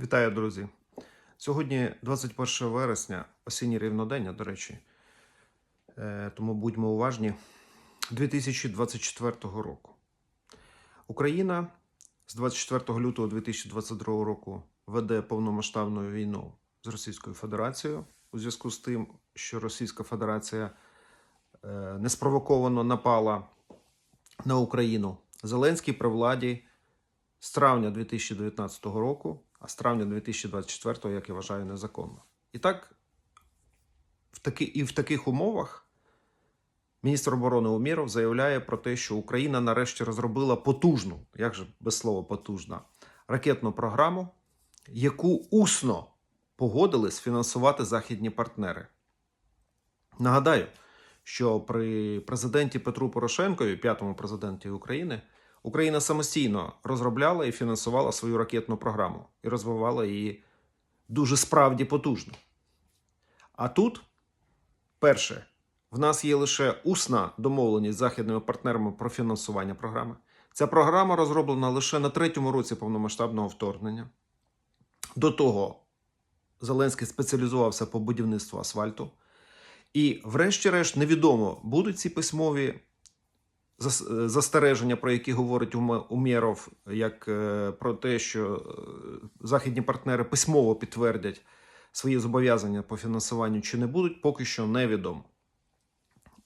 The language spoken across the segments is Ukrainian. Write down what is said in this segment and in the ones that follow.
Вітаю, друзі! Сьогодні 21 вересня, осіннє рівнодення, до речі, Е, тому будьмо уважні. 2024 року. Україна з 24 лютого 2022 року веде повномасштабну війну з Російською Федерацією у зв'язку з тим, що Російська Федерація е, неспровоковано напала на Україну. Зеленський при владі з травня 2019 року, а з травня 2024, як я вважаю, незаконно. І так, в таки, і в таких умовах міністр оборони Уміров заявляє про те, що Україна нарешті розробила потужну, як же без слова потужна, ракетну програму, яку усно погодились фінансувати західні партнери. Нагадаю, що при президенті Петру Порошенкові, п'ятому президенті України, Україна самостійно розробляла і фінансувала свою ракетну програму і розвивала її дуже справді потужно. А тут, перше, в нас є лише усна домовленість з західними партнерами про фінансування програми. Ця програма розроблена лише на третьому році повномасштабного вторгнення. До того Зеленський спеціалізувався по будівництву асфальту. І, врешті-решт, невідомо, будуть ці письмові застереження, про які говорить Умєров, як е, про те, що е, західні партнери письмово підтвердять свої зобов'язання по фінансуванню чи не будуть, поки що невідомо.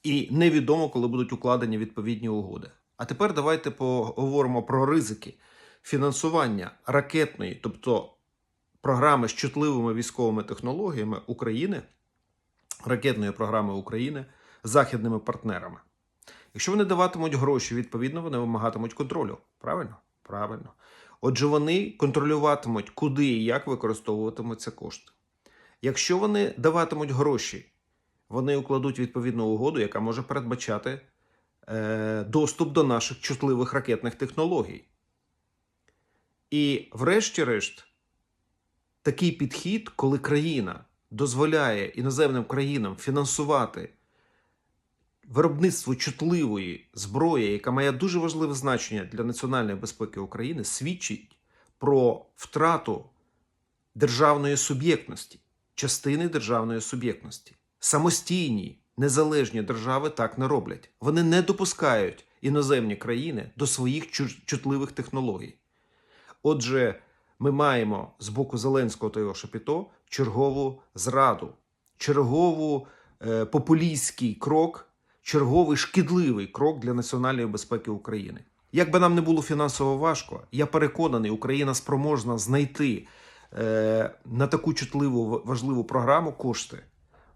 І невідомо, коли будуть укладені відповідні угоди. А тепер давайте поговоримо про ризики фінансування ракетної, тобто програми з чутливими військовими технологіями України, ракетної програми України західними партнерами. Якщо вони даватимуть гроші, відповідно, вони вимагатимуть контролю. Правильно? Правильно. Отже, вони контролюватимуть, куди і як використовуватимуться кошти. Якщо вони даватимуть гроші, вони укладуть відповідну угоду, яка може передбачати е, доступ до наших чутливих ракетних технологій. І, врешті-решт, такий підхід, коли країна дозволяє іноземним країнам фінансувати виробництво чутливої зброї, яка має дуже важливе значення для національної безпеки України, свідчить про втрату державної суб'єктності, частини державної суб'єктності. Самостійні незалежні держави так не роблять. Вони не допускають іноземні країни до своїх чутливих технологій. Отже, ми маємо з боку Зеленського та його шапіто чергову зраду, чергову е, популістський крок, черговий шкідливий крок для національної безпеки України. Як би нам не було фінансово важко, я переконаний, Україна спроможна знайти е, на таку чутливу важливу програму кошти.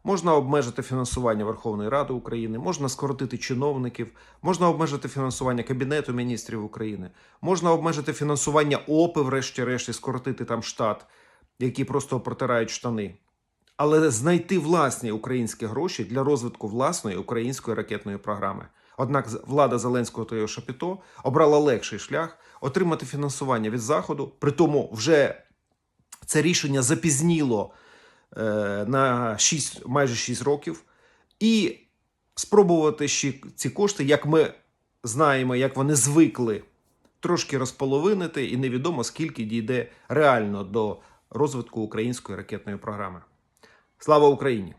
Можна обмежити фінансування Верховної Ради України, можна скоротити чиновників, можна обмежити фінансування Кабінету міністрів України, можна обмежити фінансування ОПИ, врешті-решт, і скоротити там штат, які просто протирають штани. Але знайти власні українські гроші для розвитку власної української ракетної програми. Однак влада Зеленського та його Шапіто обрала легший шлях отримати фінансування від Заходу. При тому вже це рішення запізніло е, на 6, майже 6 років, і спробувати ще ці кошти, як ми знаємо, як вони звикли, трошки розполовинити, і невідомо скільки дійде реально до розвитку української ракетної програми. Слава Україні!